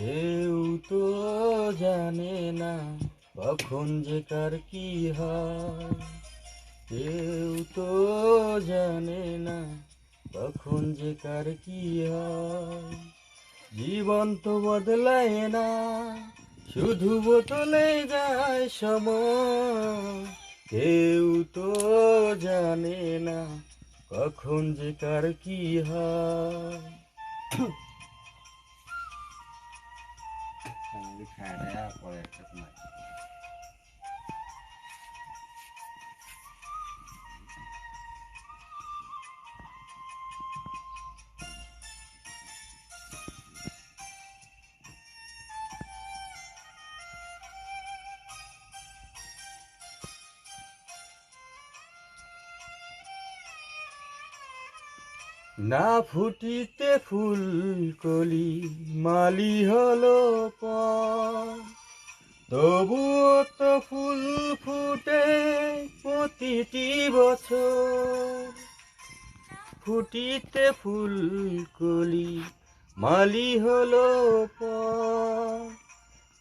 কেউ তো জানে না কখন যে কার কি হয়। কেউ তো জানে না কখন যে কার কি হয়। জীবন তো বদলায় না, শুধু বোতলে যায় সময়। কেউ তো জানে না কখন যে কার কি হয়। ทางวิชาแล้วก็เลยจะมา না ফুটিতে ফুল কলি মালি হলো তবুও তো ফুল ফুটে প্রতিটি বছর। ফুটিতে ফুল কলি মালি হলো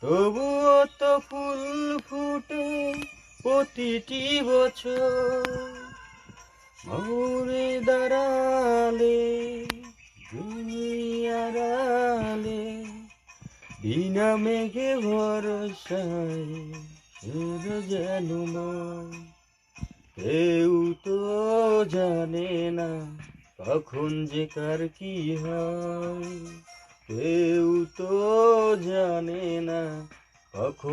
তবুও তো ফুল ফুটে প্রতিটি বছর। মৌরে দাঁড়ালে দুনিয়ারালে বিনা মেঘে ভরসায় নয়। কেউ তো জানে না কখন যে কার কি হয় কেউ তো জানে না কখন